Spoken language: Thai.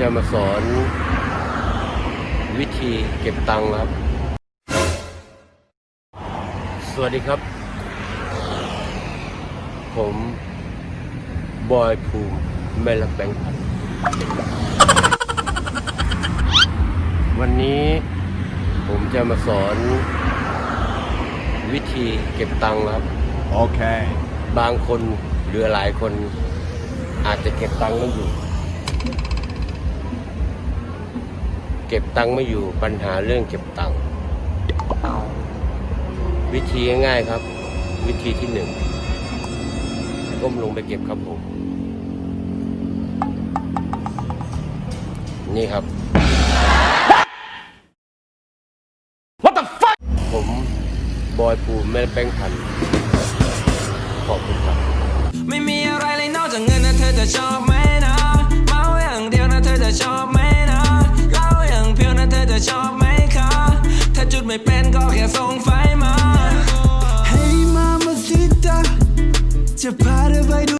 จะมาสอนวิธีเก็บตังค์ครับ สวัสดีครับ ผมบอยภูมิแม่ละแบงค์พันธุ์วันนี้ผมจะมาสอนวิธีเก็บตังค์ครับ Okay. บางคนหรือหลายคนอาจจะเก็บตังค์ไม่อยู่เก็บตังค์ไม่อยู่ปัญหาเรื่องเก็บตังค์วิธีง่ายๆครับ วิธีที่หนึ่งก้มลงไปเก็บครับผมนี่ครับ What the fuck ผมบอยปูแม่แป้งพันธุ์ขอบคุณครับ ไม่มีอะไรเลยนอกจากเงินนะเธอจะชอบไหมนะเมาอย่างเดียวนะเธอจะชอบไหม จะชอบไหมคะ ถ้าจุดไม่เป็นก็แค่ส่งไฟมา Hey mamacita จะพาเธอไปดู